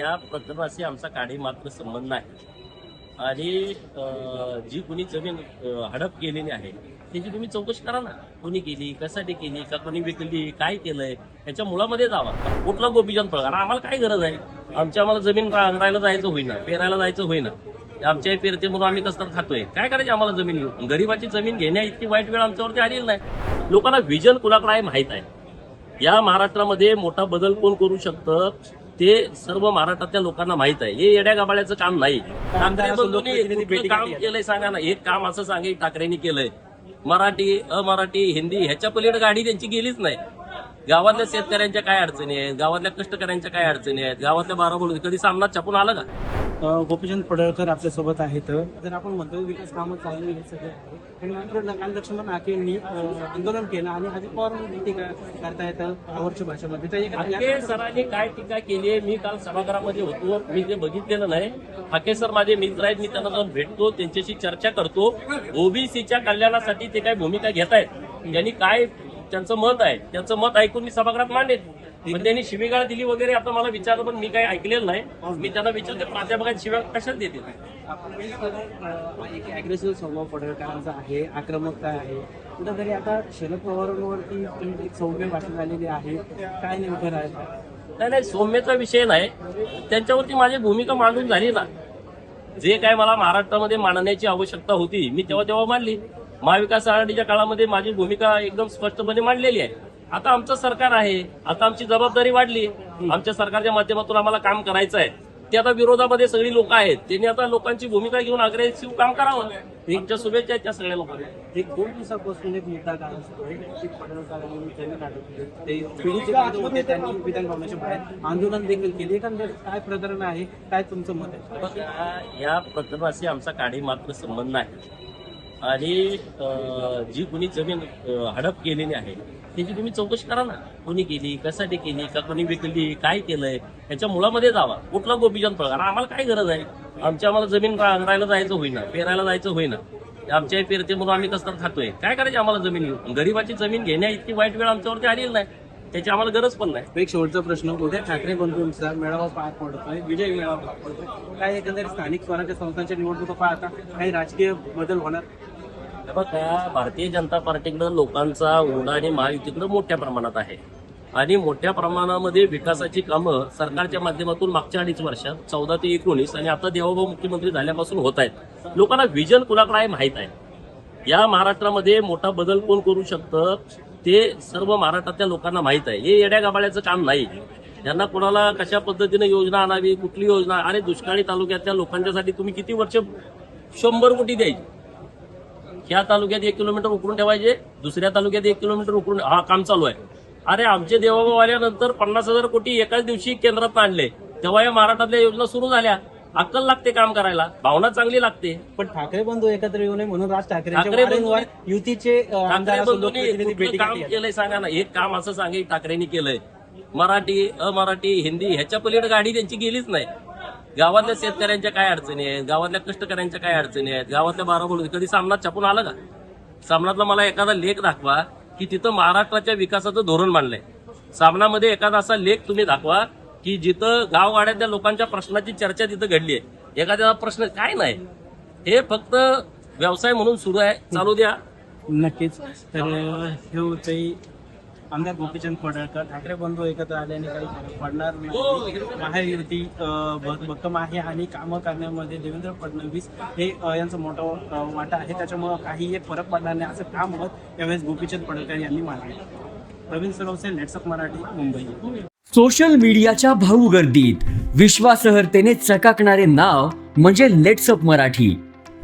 या प्रकरणाशी आमचा काढी मात्र संबंध नाही. आणि जी कुणी जमीन हडप केलेली आहे त्याची तुम्ही चौकशी करा ना. कोणी केली कशासाठी केली का कोणी विकली काय केलंय याच्या मुळामध्ये जावा. कुठला गोपीचंद पळणार आम्हाला काय गरज आहे? आमच्या आम्हाला जमीन राहायला जायचं होईना पेरायला जायचं होईना. आमच्या पेरते म्हणून आम्ही कसं तर खातोय. काय करायचं आम्हाला जमीन घेऊन? गरीबाची जमीन घेण्या इतकी वाईट वेळ आमच्यावरती आलेली नाही. लोकांना विजन कुणाकडे आहे माहीत आहे. या महाराष्ट्रामध्ये मोठा बदल कोण करू शकतं? ते सर्व महाराष्ट्रातल्या लोकांना माहीत आहे. हे येड्या गाबाळ्याचं काम नाही. ठाकरे काम केलंय सांगा ना. एक काम असं सांगे ठाकरेंनी केलंय. मराठी अमराठी हिंदी ह्याच्या पलीकडे गाडी त्यांची गेलीच नाही. गावातल्या शेतकऱ्यांच्या काय अडचणी आहेत? गावातल्या कष्टकऱ्यांच्या काय अडचणी आहेत? गावातल्या बाराबोल कधी सामना छापून आलं का? गोपीचंद पडळकर आपल्यासोबत आहेत. जर आपण म्हणतो विकास कामं चालू हे सगळे आणि नंतर लक्ष्मण आकेंनी आंदोलन केलं आणि अजित पवार टीका करता येतं आवडच्या भाषेमध्ये? तर एक- हाके सरांनी काय टीका केली आहे? मी काल सभागृहामध्ये होतो. मी ते बघितलेलं नाही. हाके सर माझे मित्र आहेत. मी त्यांना जाऊन भेटतो. त्यांच्याशी चर्चा करतो. ओबीसीच्या कल्याणासाठी ते काय भूमिका घेत आहेत त्यांनी काय त्यांचं मत आहे? त्यांचं मत ऐकून मी सभागृहात मांडेन. पण त्यांनी शिवीगाळ दिली वगैरे आता मला विचारलं पण मी काही ऐकलेलं नाही. मी त्यांना विचारते प्राध्यापकात शिव्या कशाला देतील एक अग्रेसिव्ह स्वभाव पडळकरांचा आहे? आक्रमकता आहे? कुठेतरी आता शरद पवारांवरती एक सौम्य भाषा झालेली आहे. काय नेमकं नाही नाही सौम्यचा विषय नाही. त्यांच्यावरती माझी भूमिका मांडून झाली ना. जे काय मला महाराष्ट्रामध्ये मांडण्याची आवश्यकता होती मी तेव्हा तेव्हा मांडली. महाविकास आघाडीच्या काळामध्ये माझी भूमिका एकदम स्पष्टपणे मांडलेली आहे. आता आमचं सरकार आहे. आता आमची जबाबदारी वाढली. आमच्या सरकारच्या माध्यमातून आम्हाला काम करायचं आहे. ते आता विरोधामध्ये सगळी लोक आहेत. त्यांनी आता लोकांची भूमिका घेऊन अग्रेसिव्ह काम करावं. आमच्या शुभेच्छा आहेत त्या सगळ्या लोकांना. एक दोन दिवसापासून एक मुद्दा काय त्यांनी विधान भवनाच्या बाहेर आंदोलन देखील केले. काय प्रकरण आहे? काय तुमचं मत आहे? या प्रकरणाशी आमचा काडी मात्र संबंध नाही. आणि जी कुणी जमीन हडप केलेली आहे त्याची तुम्ही चौकशी करा ना. कोणी केली कशासाठी केली का कोणी विकली काय केलंय याच्या मुळामध्ये जावा. कुठला गोपीचंद पळणार आम्हाला काय गरज आहे? आमच्या आम्हाला जमीन राहायला जायचं होईना पेरायला जायचं होईना. आमच्या पेरते म्हणून आम्ही कसं खातोय. काय करायचं आम्हाला जमीन घेऊन? गरीबाची जमीन घेण्या इतकी वाईट वेळ आमच्यावरती आलेली नाही. त्याची आम्हाला गरज पण नाही. एक शेवटचा प्रश्न. उद्या ठाकरे बंधूंचा मेळावा पार पडतोय विजय मेळावा पार पडतोय. काय एकंदरीत स्थानिक स्वराज्य संस्थांच्या निवडणुका पाहता काही राजकीय बदल होणार? बघा भारतीय जनता पार्टीकडं लोकांचा ओढा आणि महायुतीकडं मोठ्या प्रमाणात आहे. आणि मोठ्या प्रमाणामध्ये विकासाची कामं सरकारच्या माध्यमातून मागच्या अडीच वर्षात चौदा ते एकोणीस आणि आता देवाभाऊ मुख्यमंत्री झाल्यापासून होत आहेत. लोकांना विजन कुणाकडे आहे माहीत आहे? या महाराष्ट्रामध्ये मोठा बदल कोण करू शकतं ते सर्व महाराष्ट्रातल्या लोकांना माहीत आहे. हे येड्या गाबाळ्याचं काम नाही. त्यांना कोणाला कशा पद्धतीने योजना आणावी कुठली योजना अरे दुष्काळी तालुक्यातल्या लोकांच्यासाठी तुम्ही किती वर्ष शंभर कोटी द्यायची? ह्या तालुक्यात एक किलोमीटर उकरून ठेवायचे दुसऱ्या तालुक्यात एक किलोमीटर उकरून हा काम चालू आहे. अरे आमचे देवाभाऊ आल्यानंतर पन्नास हजार कोटी एकाच दिवशी केंद्रात आणले. तेव्हा या महाराष्ट्रातल्या योजना सुरू झाल्या. अक्कल लागते काम करायला भावना चांगली लागते. पण ठाकरे बंधू एकत्र येऊ नये म्हणून राज ठाकरे युतीचे ठाकरे बंधूंनी काम. केलंय सांगा ना. एक काम असं सांगे ठाकरेंनी केलंय. मराठी अमराठी हिंदी ह्याच्या पलीकडे गाडी त्यांची गेलीच नाही. गावातल्या शेतकऱ्यांच्या काय अडचणी आहेत? गावातल्या कष्टकऱ्यांच्या काय अडचणी आहेत? गावातल्या बाराबोल कधी सामनात छापून आलं का? सामनातला मला एखादा लेख दाखवा की तिथं महाराष्ट्राच्या विकासाचं धोरण मांडलंय. सामनामध्ये एखादा असा लेख तुम्ही दाखवा की जिथं गावगाड्यातल्या लोकांच्या प्रश्नाची चर्चा तिथं घडली आहे. एखाद्या प्रश्न काय नाही. हे फक्त व्यवसाय म्हणून सुरू आहे. चालू द्या. नक्कीच. तर हे होतंय आमदार गोपीचंद पडळकर ठाकरे बंधू एकत्र आल्याने काही फरक पडणार नाही. महायुती भ- भक्कम आहे आणि कामं करण्यामध्ये देवेंद्र फडणवीस हे यांचं मोठं वाटा आहे. त्याच्यामुळं काही एक फरक पडणार नाही असं का मत यावेळेस गोपीचंद पडळकर यांनी मांडले प्रवीण सरोसे नेटसअप मराठी मुंबई. सोशल मीडियाच्या भाऊ गर्दीत विश्वासार्हतेने चकाकणारे नाव म्हणजे लेट्सअप मराठी.